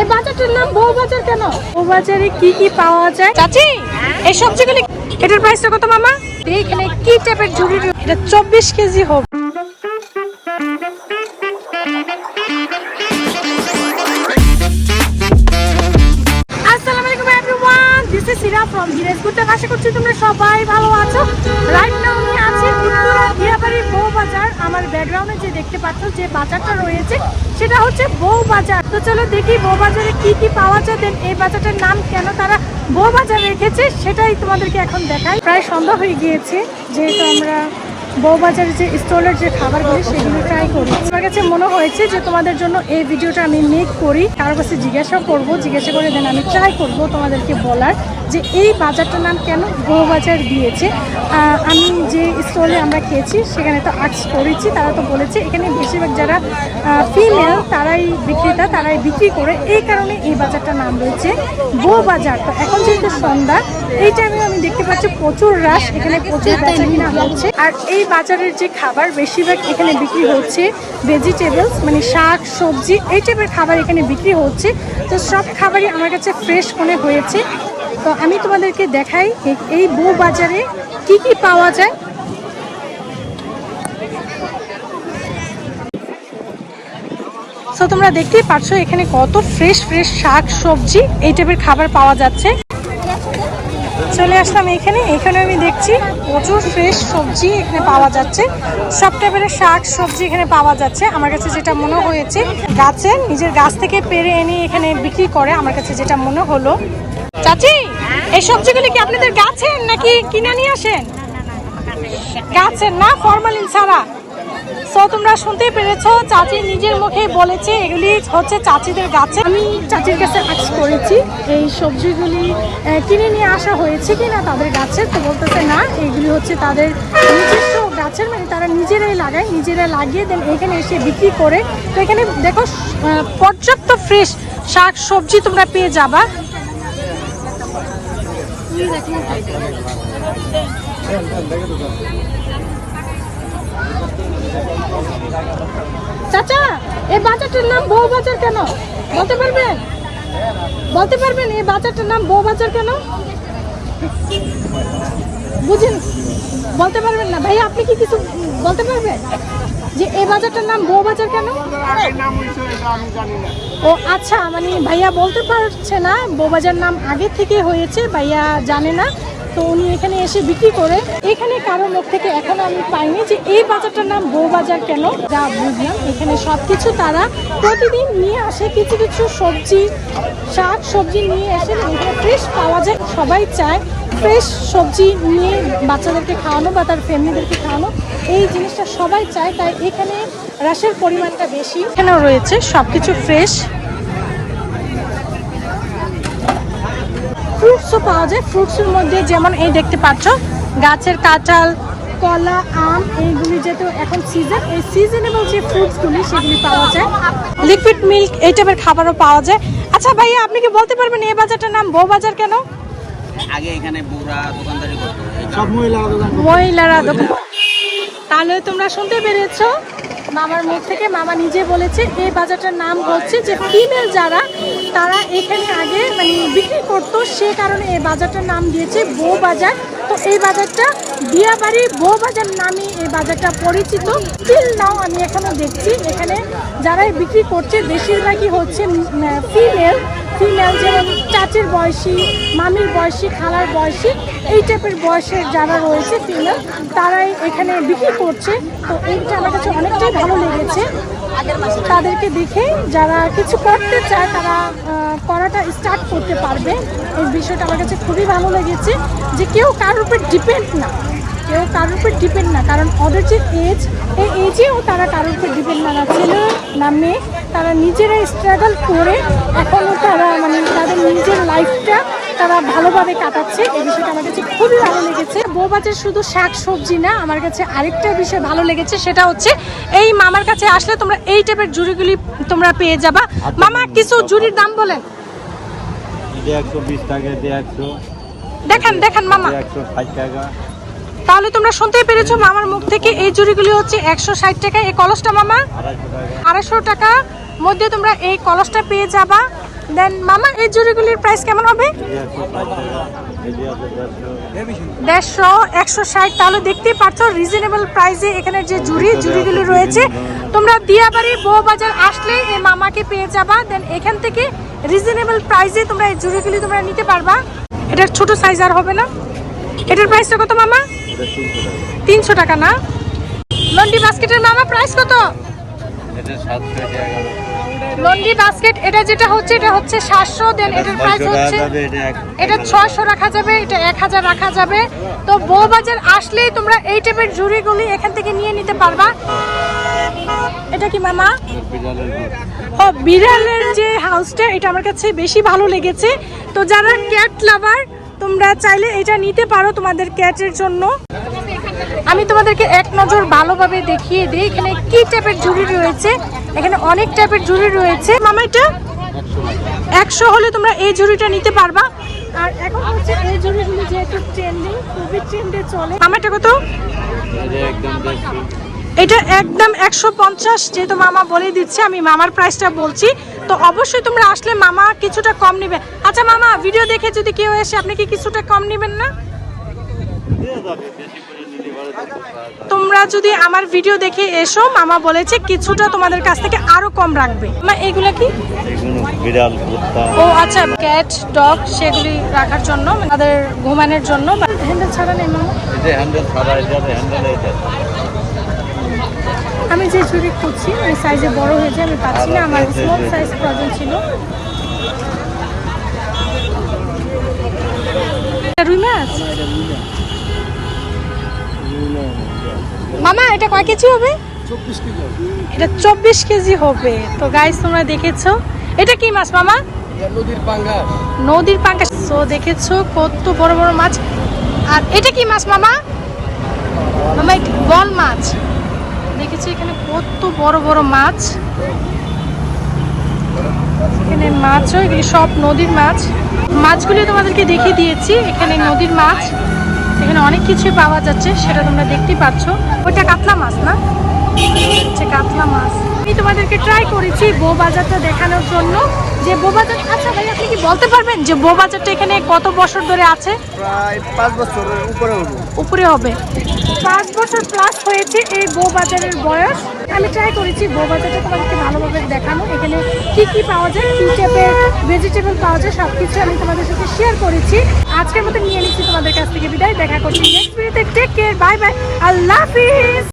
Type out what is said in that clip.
এই বাজারটার নাম বউ বাজার কেন? বউ বাজারে কি কি পাওয়া যায়? চাচি এই সবজিগুলি এটার প্রাইসটা কত মামা? এখানে কি টাইপের ঝুড়ি এটা চব্বিশ কেজি হবে। আসসালামু আলাইকুম everyone this is Sira from Hirejpur আশা করছি তোমরা সবাই ভালো আছো। রাইট নাও আমি আছি উত্তরা দিয়াবাড়ি বউ বাজার, আমার ব্যাকগ্রাউন্ডে যে দেখতে পাচ্ছ যে বাজারটা রয়েছে, সেটা হচ্ছে বউ বাজার। তো চলো দেখি বউ বাজারে কি কি পাওয়া যায় দেন এই বাজারটার নাম কেন তারা বউ বাজার রেখেছে, সেটাই তোমাদেরকে এখন দেখাই। প্রায় সন্ধ্যা হয়ে গিয়েছে, যেহেতু আমরা বউবাজারের যে স্টলের যে খাবারগুলি, সেগুলো ট্রাই করি। আমার কাছে মনে হয়েছে যে তোমাদের জন্য এই ভিডিওটা আমি মেক করি। কারও কাছে জিজ্ঞাসা করব, জিজ্ঞাসা করে দেন আমি ট্রাই করব তোমাদেরকে বলার যে এই বাজারটার নাম কেন বউবাজার দিয়েছে। আমি যে স্টলে আমরা খেয়েছি, সেখানে তো আর্টস করেছি, তারা তো বলেছে, এখানে বেশিরভাগ যারা ফিমেল তারাই বিক্রেতা তারাই বিক্রি করে এই কারণে এই বাজারটার নাম রয়েছে বউ বাজার। তো এখন যেহেতু সন্ধ্যা এই টাইমে আমি দেখতে পাচ্ছি প্রচুর রাশ এখানে প্রচুর বেচা কিনা হচ্ছে। আর এই বাজারের যে খাবার বেশিরভাগ এখানে বিক্রি হচ্ছে ভেজিটেবলস মানে শাক সবজি এই টাইপের খাবার এখানে বিক্রি হচ্ছে। তো সব খাবারই আমার কাছে ফ্রেশ মনে হয়েছে। তো আমি তোমাদেরকে দেখাই এই- এই বউ বাজারে কি কি পাওয়া যায়। তো তোমরা দেখতেই পাচ্ছ এখানে কত ফ্রেশ ফ্রেশ শাক, সবজি, এই টাইপের খাবার পাওয়া যাচ্ছে। চলে আসলাম এখানে এখানে আমি দেখছি প্রচুর ফ্রেশ সবজি এখানে পাওয়া যাচ্ছে। সব টাইপের শাক, সবজি এখানে পাওয়া যাচ্ছে। আমার কাছে যেটা মনে হয়েছে, গাছে নিজের গাছ থেকে পেরে এনে এখানে বিক্রি করে, আমার কাছে যেটা মনে হলো। চাচি, এই সবজিগুলি কি আপনাদের গাছের নাকি কিনে নিয়ে আসেন? গাছের না ফরমালিন ছাড়া? সো তোমরা শুনতেই পেরেছ চাচি নিজের মুখে বলেছে এগুলি হচ্ছে চাচিদের গাছে। আমি চাচির কাছে আজ করেছি এই সবজিগুলি কিনে নিয়ে আসা হয়েছে কিনা তাদের গাছে তো বলতেছে না এগুলি হচ্ছে তাদের নিজস্ব গাছের মানে তারা নিজেরাই লাগায় নিজেরাই লাগিয়ে দেন এখানে এসে বিক্রি করে। তো এখানে দেখো পর্যাপ্ত ফ্রেশ শাক সবজি তোমরা পেয়ে যাবা। চাচা, এই বাজারটার নাম বউ বাজার কেন? বলতে পারবেন? বলতে পারবেন এই বাজারটার নাম বউ বাজার কেন? বুঝেন, বলতে পারবেন না। ভাই আপনি কি কিছু বলতে পারবেন? যে এই বাজারটার নাম বউ বাজার কেন? ও আচ্ছা মানে ভাইয়া বলতে পারছে না বউ বাজার নাম আগে থেকে হয়েছে, ভাইয়া জানে না। তো উনি এখানে এসে বিক্রি করে, এখানে কারও লোক থেকে এখনও আমি পাইনি যে এই বাজারটার নাম বউ বাজার কেন, যা বুঝলাম। এখানে সব কিছু তারা প্রতিদিন নিয়ে আসে, কিছু কিছু সবজি, শাক সবজি নিয়ে এসে এখানে ফ্রেশ পাওয়া যায়। সবাই চায় ফ্রেশ সবজি নিয়ে বাচ্চাদেরকে খাওয়ানো বা তার ফ্যামিলিদেরকে খাওয়ানো। এই জিনিসটা সবাই চায়, তাই এখানে রাশের পরিমাণটা বেশি। এখানেও রয়েছে সব কিছু ফ্রেশ ফ্রুটসও পাওয়া যায়। ফ্রুটসের মধ্যে যেমন এই দেখতে পাচ্ছ গাছের কাঁঠাল কলা আম এইগুলি যেহেতু এখন সিজন এই সিজনেবল যে ফ্রুটসগুলি সেগুলি পাওয়া যায়। লিকুইড মিল্ক এই টাইপের খাবারও পাওয়া যায়। আচ্ছা ভাইয়া আপনি কি বলতে পারবেন এই বাজারটার নাম? বউ বাজার কেন? আগে এখানে বুড়া দোকানদারি করতো। সব মহিলারা দোকান মহিলারা দোকান তাহলে তোমরা শুনতে পেরেছ মামার মুখ থেকে মামা নিজে বলেছে, এই বাজারটার নাম হচ্ছে যে ফিমেল যারা, তারা এখানে আগে মানে বিক্রি করতো, সে কারণে এই বাজারটার নাম দিয়েছে বউ বাজার। তো এই বাজারটা বিয়াবাড়ি বউ বাজার নামে এই বাজারটা পরিচিত। স্টিল নাও আমি এখানে দেখছি, এখানে যারাই বিক্রি করছে, বেশিরভাগই হচ্ছে ফিমেল। ফিমেল যেমন চাচির বয়সী, মামির বয়সী, খালার বয়সী, এই টাইপের বয়সের যারা রয়েছে ফিমেল তারাই এখানে বিক্রি করছে। তো এইটা আমার কাছে অনেকটাই ভালো লেগেছে। তাদেরকে দেখে যারা কিছু করতে চায়, তারা করাটা স্টার্ট করতে পারবে। এই বিষয়টা আমার কাছে খুবই ভালো লেগেছে যে কেউ কারোর উপর ডিপেন্ড না। কেউ কারোর উপর ডিপেন্ড না। কারণ ওদের যে এজ এই এজেও তারা কারোর উপর ডিপেন্ড না। ছেলে না মেয়ে তারা নিজেরাই স্ট্রাগল করে এখনও তারা মানে তাদের নিজের লাইফটা তারা ভালোভাবে কাটাচ্ছে। এই বিষয়টা আমার কাছে খুবই ভালো লেগেছে। বউবাজার শুধু শাক সবজি না আমার কাছে আরেকটা বিষয় ভালো লেগেছে সেটা হচ্ছে এই মামার কাছে আসলে তোমরা এই টাইপের জুড়িগুলি তোমরা পেয়ে যাবা। মামা কিছু জুড়ির দাম বলেন। এটি একশো বিশ টাকা একশো। দেখান দেখান মামা। একশো ষাট টাকা। তাহলে তোমরা শুনতেই পেরেছ মামার মুখ থেকে এই জুড়িগুলি হচ্ছে একশো ষাট টাকা। এই কলসটা মামা? আড়াইশো টাকা। মধ্যে তোমরা এই কলসটা পেয়ে যাবা। দেন মামা, এই জুড়িগুলির প্রাইস কেমন হবে? দেড়শো, একশো ষাট। তাহলে দেখতেই পাচ্ছ রিজনেবল প্রাইসে এখানে যে জুড়ি জুড়িগুলি রয়েছে। তোমরা দিয়াবাড়ি বউ বাজার আসলে এই মামাকে পেয়ে যাবা। দেন এখান থেকে রিজনেবল প্রাইসে তোমরা এই জুড়িগুলি তোমরা নিতে পারবা। এটার ছোট সাইজ আর হবে না। এটার প্রাইসটা কত মামা? তিনশো টাকা না? লন্ডি বাস্কেটের মামা প্রাইস কত? লন্ডি বাস্কেট এটা যেটা হচ্ছে এটা হচ্ছে সাতশো দেন এটার প্রাইস হচ্ছে এটা ছয়শো রাখা যাবে এটা এক হাজার রাখা যাবে। তো বউবাজার আসলেই তোমরা এই টাইপের জুড়িগুলি এখান থেকে নিয়ে নিতে পারবা। এটা কি মামা? ও বিড়ালের যে হাউসটা এটা আমার কাছে বেশি ভালো লেগেছে। তো যারা ক্যাট লাভার তোমরা চাইলে এটা নিতে পারো তোমাদের ক্যাটের জন্য। আমি তোমাদেরকে এক নজর ভালোভাবে দেখিয়ে দিই। এখানে কি টাইপের জুড়ি রয়েছে? এখানে অনেক টাইপের জুড়ি রয়েছে। মামা, এটা একশো হলে তোমরা এই ঝুড়িটা নিতে পারবা। আর এখন হচ্ছে এই ঝুড়িগুলো যেহেতু ট্রেন্ডিং খুবই ট্রেন্ডে চলে। মামা, এটা কত? এটা একদম একশো পঞ্চাশ, যেহেতু মামা বলে দিচ্ছে, আমি মামার প্রাইসটা বলছি। তো অবশ্যই তোমরা আসলে মামা কিছুটা কম নেবে। আচ্ছা মামা ভিডিও দেখে যদি কেউ এসে আপনি কি কিছুটা কম নেবেন না। তোমরা যদি আমার ভিডিও দেখে এসো মামা বলেছে কিছুটা তোমাদের কাছ থেকে আরও কম রাখবে। মা এগুলো কি? বিড়াল কুত্তা। ও আচ্ছা ক্যাট ডগ সেগুলি রাখার জন্য তাদের ঘুমানোর জন্য। হ্যান্ডেল ছাড়া নেই মামা? হ্যান্ডেল ছাড়া হ্যান্ডেল আমি যে চুরি খুঁজছি ওই সাইজে বড় হয়েছে আমি পাচ্ছি না। আমার স্মল সাইজ প্রয়োজন ছিল। এটা রুই মাছ? মামা এটা কয় কেজি হবে? এটা চব্বিশ কেজি হবে। তো গাইস তোমরা দেখেছ। এটা কি মাছ মামা? নদীর পাঙ্গাস। তো দেখেছ কত বড় বড় মাছ। আর এটা কি মাছ মামা? মামা বল মাছ। দেখেছি এখানে কত বড় বড় মাছ। এখানে মাছ এগুলি সব নদীর মাছ। মাছগুলি তোমাদেরকে দেখিয়ে দিয়েছি, এখানে নদীর মাছ। এখানে অনেক কিছুই পাওয়া যাচ্ছে, সেটা তোমরা দেখতেই পাচ্ছ। ওইটা কাতলা মাছ না? কাতলা মাছ। আমি তোমাদেরকে ট্রাই করেছি বউ বাজারটা দেখানোর জন্য। যে বউ বাজার আচ্ছা ভাই আপনি কি বলতে পারবেন যে বউ বাজারটা এখানে কত বছর ধরে আছে? প্রায় পাঁচ বছরের উপরে হবে। পাঁচ বছর প্লাস হয়েছে এই বউ বাজারের বয়স। আমি ট্রাই করেছি বউ বাজারটা তোমাদেরকে ভালোভাবে দেখানো। এখানে কি কি পাওয়া যায় কি টাইপের ভেজিটেবল পাওয়া যায় সব কিছু আমি তোমাদের সাথে শেয়ার করেছি। আজকের মতো নিয়ে নিচ্ছি তোমাদের কাছ থেকে বিদায়। দেখা করছি নেক্সট ভিডিওতে take care bye bye Allah হাফিজ